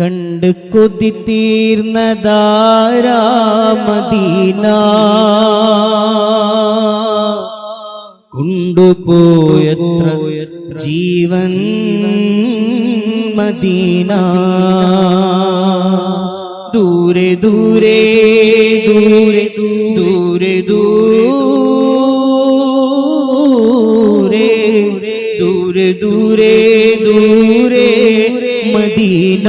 കണ്ട് കൊതി തീർന്നതാരാമദീന കൊണ്ടുപോയത്ര ജീവൻ മദീന. ദൂരെ ദൂരെ ദൂരെ ദൂരെ ദൂരെ ദൂരെ ദൂരെ ദൂരെ. മദീന.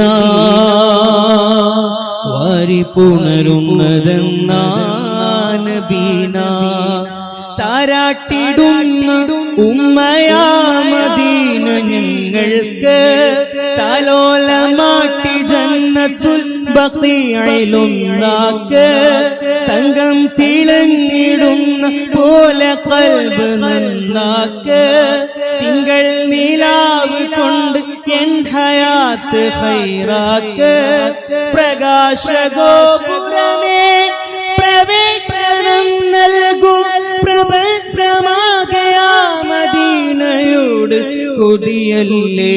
വാരി പുണരുന്നതെന്നാനബീന താരാട്ടിടുന്ന ഉമ്മയാ മദീന ഞങ്ങൾക്ക് തലോലമാട്ടി ജന്നത്തുൽ ബഖീഇലുന്നാക്ക് തങ്കം തിളങ്ങിടുന്ന പോലെ കൽബ് നന്നാക്ക്. തിങ്കൾ നിലാവ് കൊണ്ട് എൻ ഹയാത്ത് ഹൈറാക്ക് പ്രകാശഗോപുരമേ പ്രവേശനം നൽകും. പ്രപഞ്ചമാകയാ മദീനയോട് കൊതിയല്ലേ?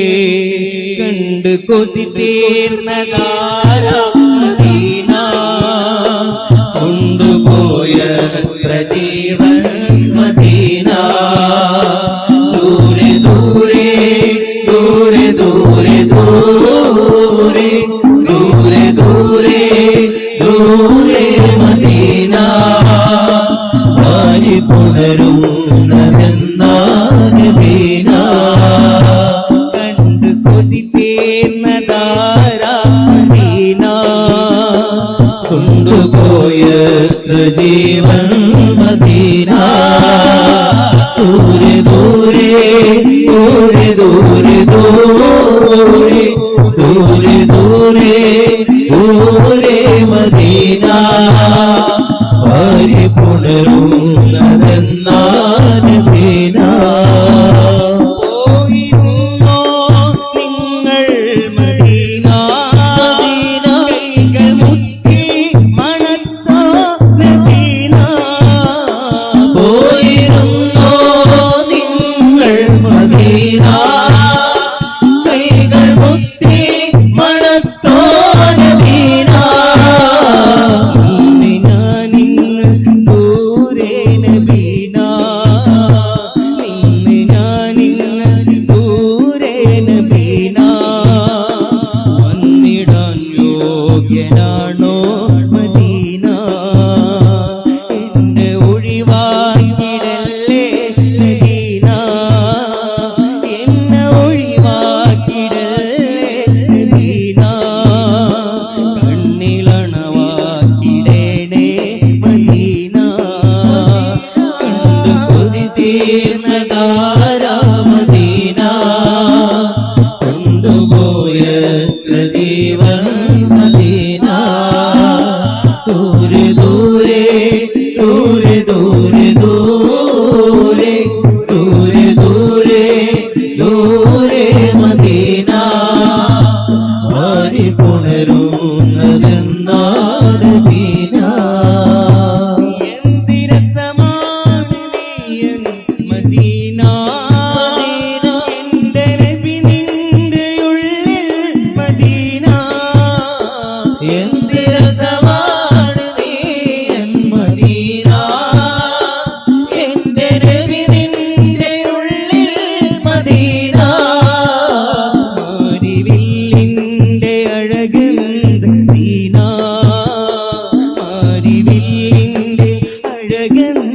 കണ്ട് കൊതി തീർന്നതാര മദീന? കൊണ്ടുപോയ പ്രജീവൻ മദീന. മദീന വാരി പുണരുന്നതെന്നാനബീന കണ്ട് കൊതി തീർന്നതാരാ മദീന. കൊണ്ടുപോയ ജീവൻ മദീന. ദൂരെ ദൂരെ ദൂരെ ദൂരെ ദൂരെ ദൂരെ. യോഗ്യനാണോ മദീന? എന്നെ ഒഴിവാക്കിടല്ലേ നബീന എന്നെ ഒഴിവാക്കിടല്ലേ നബീന കണ്ണിലണവാക്കിടേണേ മദീന. കണ്ടു കൊതി തീർന്നതാരാ 你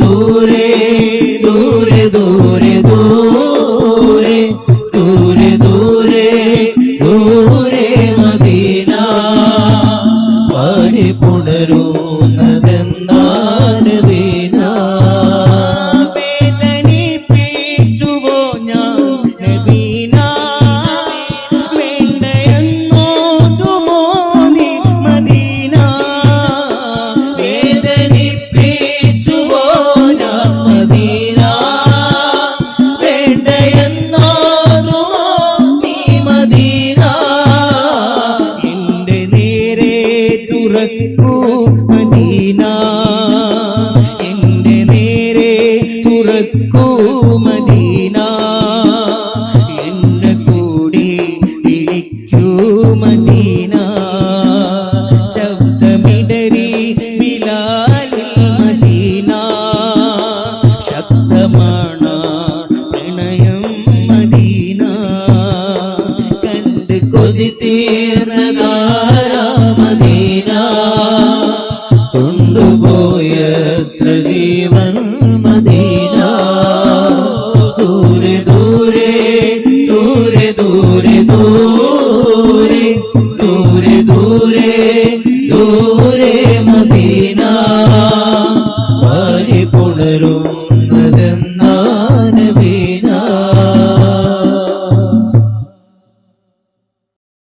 দূরে ও মদিনা കൊണ്ടുപോയത്ര ജീവൻ മദീന ദൂരെ ദൂരെ ദൂരെ ദൂരെ ദൂരെ ദൂരെ ദൂരെ ദൂരെ മദീന